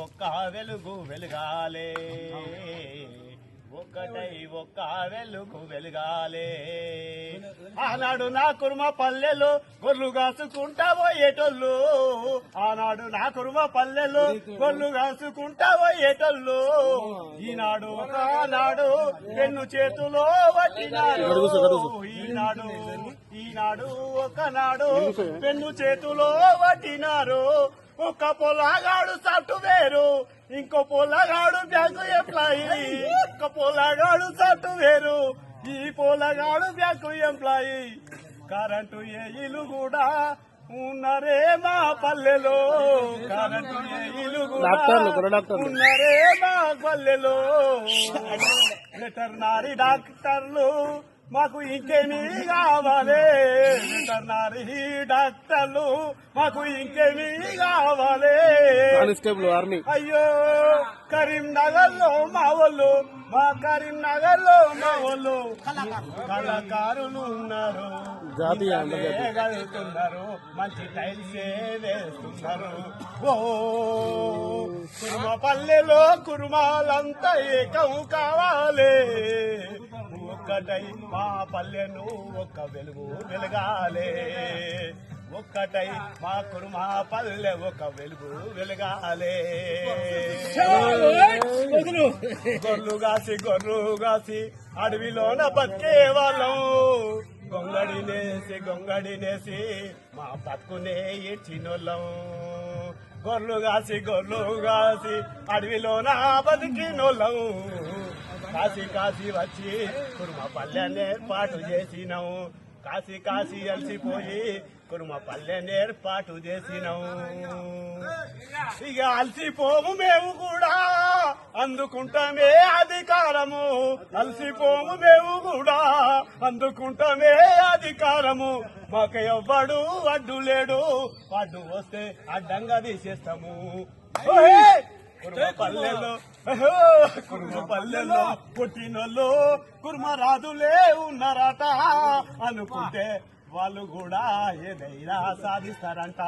ఒక్క వెలుగు వెలుగాలే. ఒక్కటై ఒక్క వెలుగు వెలుగాలే. ఆనాడు నా కుర్మ పల్లెలు గొర్రెలు కాసుకుంటా పోయేటోళ్ళు ఆనాడు నా కుర్మ పల్లెలు గొర్రెలు కాసుకుంటా పోయేటోళ్ళు ఈనాడు ఒకనాడు పెన్ను చేతిలో పట్టినాడు ఈనాడు ఈనాడు ఒకనాడు పెన్ను చేతిలో పట్టినారు. ఒక పొలగాడు వేరు. ఇంకో పొలగాడు బ్యాంకు ఎంప్లాయీ. ఒక పొలగాడు వేరు. ఈ పొలగాడు బ్యాంకు ఎంప్లాయీ. కరెంటు ఏయిలు కూడా ఉన్నరే మా పల్లెలో. కరెంటు ఏయిలు కూడా. ఉన్నరే మా పల్లెలో. వెటర్నరీ డాక్టర్లు మాకు ఇంకేమీ కావాలి. వెటర్నరీ డాక్టర్లు మాకు ఇంకేమీ కావాలి. కానిస్టేబుల్ ఆర్మీ అయ్యో కరీంనగర్లో మా వాళ్ళు మా కరీంనగర్లో మా వాళ్ళు కళాకారులు ఉన్నారు. జాతీయ. కలుగుతున్నారు మంచి టైల్స్ వేస్తున్నారు. ఓ కుర్మ పల్లెలో కుర్మాలంతా ఏకం కావాలి. ఒక్కటై మా పల్లెను ఒక్క వెలుగు వెలగాలే. ఒక్కటై మా కురుమా పల్లె ఒక వెలుగు వెలగాలే. గొర్రు గాసి గొర్రు గాసి అడవిలోన బతికే వాళ్ళం. గొంగడినేసి గొంగడినేసి మా బతుకునే ఇచ్చినోళ్ళం. గొర్రు గాసి గొర్రు గాసి అడవిలోన బతికినోళ్ళం. కాశీ కాసి వచ్చి కురుమ పల్లెని ఏర్పాటు చేసినాం. కాశీ కాశీ అలసిపోయి కురుమ పల్లెని ఏర్పాటు చేసినాం. ఇక అలసిపోము మేము కూడా అందుకుంటామే అధికారము. అలసిపోము మేము కూడా అందుకుంటామే అధికారము. మాకు ఎవ్వడు అడ్డు లేడు. అడ్డు వస్తే అడ్డంగా తీసేస్తాము. ఓహే! కుర్మ పల్లెలో! కుర్మ. పల్లెలో పుట్టినోళ్ళు కుర్మ రాదులే ఉన్నారట. అనుకుంటే వాళ్ళు కూడా ఏదైనా సాధిస్తారంట.